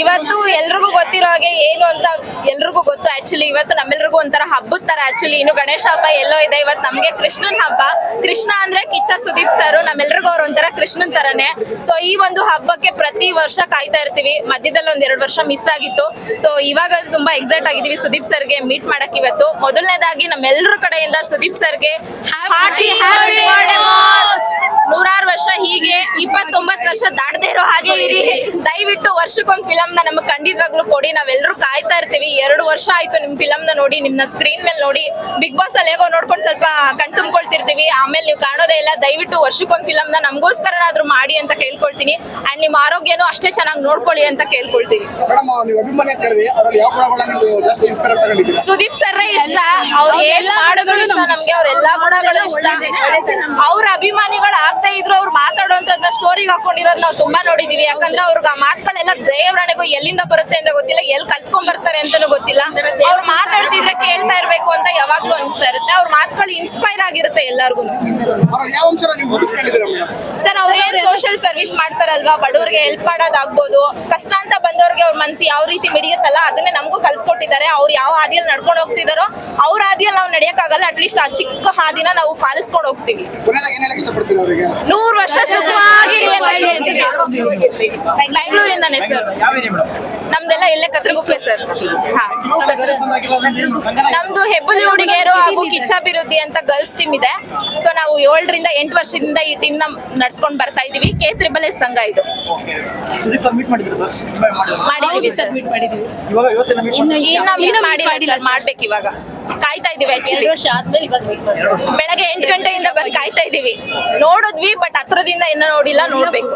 ಇವತ್ತು? ಎಲ್ರಿಗೂ ಗೊತ್ತಿರೋ ಹಾಗೆ ಏನು ಅಂತ ಎಲ್ರಿಗೂ ಗೊತ್ತು. ಆಕ್ಚುಲಿ ಇವತ್ತು ನಮ್ಮೆಲ್ರಿಗೂ ಒಂಥರ ಹಬ್ಬದ ತರ ಆಕ್ಚುಲಿ ಇನ್ನು ಗಣೇಶ ಹಬ್ಬ ಎಲ್ಲೋ ಇದೆ. ಇವತ್ತು ನಮ್ಗೆ ಕೃಷ್ಣನ್ ಹಬ್ಬ. ಕೃಷ್ಣ ಅಂದ್ರೆ ಕಿಚ್ಚ ಸುದೀಪ್ ಸರ್. ನಮ್ಮೆಲ್ರಿಗೂ ಅವ್ರ ಒಂಥರ ಕೃಷ್ಣನ್ ತರನೇ. ಸೊ ಈ ಒಂದು ಹಬ್ಬಕ್ಕೆ ಪ್ರತಿ ವರ್ಷ ಕಾಯ್ತಾ ಇರ್ತೀವಿ. ಮಧ್ಯದಲ್ಲಿ ಒಂದ್ ಎರಡು ವರ್ಷ ಮಿಸ್ ಆಗಿತ್ತು. ಸೊ ಇವಾಗ ತುಂಬಾ ಎಕ್ಸೈಟ್ ಆಗಿದೀವಿ. ಸುದೀಪ್ ಸರ್ಗೆ ಮೀಟ್ ಮಾಡಕ್ ಇವತ್ತು. ಮೊದಲನೇದಾಗಿ ನಮ್ಮೆಲ್ಲರ ಕಡೆಯಿಂದ ಸುದೀಪ್ ಸರ್ಗೆ ಹೀಗೆ ಇಪ್ಪತ್ತೊಂಬತ್ತು ವರ್ಷ ದಾಟದೇ ಇರೋ ಹಾಗೆ ಇರಿ. ದಯವಿಟ್ಟು ವರ್ಷಕ್ಕೊಂದ್ ಫಿಲಮ್ನ ನಮಗೆ ಖಂಡಿತವಾಗ್ಲೂ ಕೊಡಿ. ನಾವೆಲ್ಲರೂ ಕಾಯ್ತಾ ಇರ್ತೀವಿ. ಎರಡು ವರ್ಷ ಆಯ್ತು ನಿಮ್ ಫಿಲಮ್ನ ನೋಡಿ, ನಿಮ್ನ ಸ್ಕ್ರೀನ್ ಮೇಲೆ ನೋಡಿ. ಬಿಗ್ ಬಾಸ್ ಅಲ್ಲಿ ಹೇಗೋ ನೋಡ್ಕೊಂಡು ಸ್ವಲ್ಪ ತುಂಬ್ಕೊಳ್ತಿರ್ತೀವಿ ಆಮೇಲೆ ನೀವು ಕಾಣೋದೇ ಇಲ್ಲ. ದಯವಿಟ್ಟು ವರ್ಷಕ್ಕೊಂದ್ ಫಿಲಮ್ನ ನಮಗೋಸ್ಕರನಾದ್ರೂ ಮಾಡಿ ಅಂತ ಕೇಳ್ಕೊಳ್ತೀನಿ ಅಂಡ್ ನಿಮ್ಮ ಆರೋಗ್ಯನೂ ಅಷ್ಟೇ ಚೆನ್ನಾಗಿ ನೋಡ್ಕೊಳ್ಳಿ ಅಂತ ಕೇಳ್ಕೊಳ್ತೀವಿ. ಸುದೀಪ್ ಸರ್ ಇಷ್ಟ. ಅವ್ರು ಏನ್ ಮಾಡಿದ್ರು ಇಷ್ಟ ನಮ್ಗೆ ಅವ್ರ ಎಲ್ಲಾ ಗುಣಗಳು ಇಷ್ಟ. ಅವ್ರ ಅಭಿಮಾನಿಗಳು ಆಗ್ತಾ ಇದ್ರು ಅವ್ರು ಮಾತಾಡುವಂತದ್ನ ಸ್ಟೋರಿಗೆ ಹಾಕೊಂಡಿರೋದು ನಾವು ತುಂಬಾ ನೋಡಿದೀವಿ. ಯಾಕಂದ್ರೆ ಅವ್ರಿಗೆ ಆ ಮಾತುಗಳೆಲ್ಲ ದೇವರಣೆಗೂ ಎಲ್ಲಿಂದ ಬರುತ್ತೆ ಅಂತ ಗೊತ್ತಿಲ್ಲ. ಎಲ್ಲಿ ಕಲ್ತ್ಕೊಂಡ್ ಬರ್ತಾರೆ ಅಂತಾನು ಗೊತ್ತಿಲ್ಲ. ಅವ್ರು ಮಾತಾಡ್ತಿದ್ರೆ ಯಾವಾಗ್ಲೂ ಅನಿಸ್ತಾ ಇರುತ್ತೆ. ಅವ್ರ ಮಾತುಗಳು ಇನ್ಸ್ಪೈರ್ ಆಗಿರುತ್ತೆ ಎಲ್ಲಾರ್ಗು ಯಾವ ಸರ್ ಅವ್ರೇನ್ ಏನ್ ಸೋಷಿಯಲ್ ಸರ್ವಿಸ್ ಮಾಡ್ತಾರಲ್ವಾ? ಬಡವರಿಗೆ ಹೆಲ್ಪ್ ಮಾಡೋದಾಗ್ಬೋದು. ಕಷ್ಟ ಅಂತ ಬಂದವ್ರಿಗೆ ಅವ್ರ ಮನ್ಸು ಯಾವ ರೀತಿ ಮಿಡಿಯುತ್ತಲ್ಲ ಅದನ್ನೇ ನಮಗೂ ಕಲ್ಸ್ಕೊಟ್ಟಿದ್ದಾರೆ. ಅವ್ರು ಯಾವ ಹಾದಿಯಲ್ಲಿ ನಡ್ಕೊಂಡು ಹೋಗ್ತಿದಾರೋ ಅವ್ರ ಹಾದಿಯಲ್ಲಿ ನಾವು ನಡೆಯಕ್ಕಾಗಲ್ಲ. ಅಟ್ಲೀಸ್ಟ್ ಆ ಚಿಕ್ಕ ಹಾದಿನ ನಾವು ಪಾಲಿಸ್ಕೊಂಡು ಹೋಗ್ತೀವಿ. ನೂರ್ ವರ್ಷ ಸುಖವಾಗಿರಿ ಅಂತ ಬೆಂಗಳೂರಿಂದಾನೆ ಸರ್. ನಮ್ದೆಲ್ಲ ಇಲ್ಲೇ ಕತ್ರಗುಪ್ಪೆ ಸರ್ ಹಾ. ನಮ್ದು ಹೆಬ್ಬುಲಿ ಹುಡುಗಿಯರು ಹಾಗೂ ಕಿಚ್ಚಾಭಿವೃದ್ಧಿ ಅಂತ ಗರ್ಲ್ಸ್ ಟೀಮ್ ಇದೆ. ಸೊ ನಾವು ಏಳರಿಂದ ಎಂಟು ವರ್ಷದಿಂದ ಈ ಟೀಮ್ನ ನಡ್ಸ್ಕೊಂಡ್ ಬರ್ತಾ ಇದೀವಿ ಕೆ ತ್ರಿಬಲ್ ಎಸ್ ಸಂಘ ಇದು. ಮಾಡಿದೀವಿ ಸರ್ ಮೀಟ್ ಮಾಡಿಲ್ಲ ಸರ್ ಮಾಡ್ಬೇಕು ಇವಾಗ. ಕಾಯ್ತಾ ಇದೀವಿ ಆಕ್ಚುಲಿ. ಬೆಳಗ್ಗೆ ಎಂಟು ಗಂಟೆಯಿಂದ ಬಂದು ಕಾಯ್ತಾ ಇದೀವಿ. ನೋಡಿದ್ವಿ ಬಟ್ ಹತ್ರದಿಂದ ಇನ್ನ ನೋಡಿಲ್ಲ ನೋಡ್ಬೇಕು.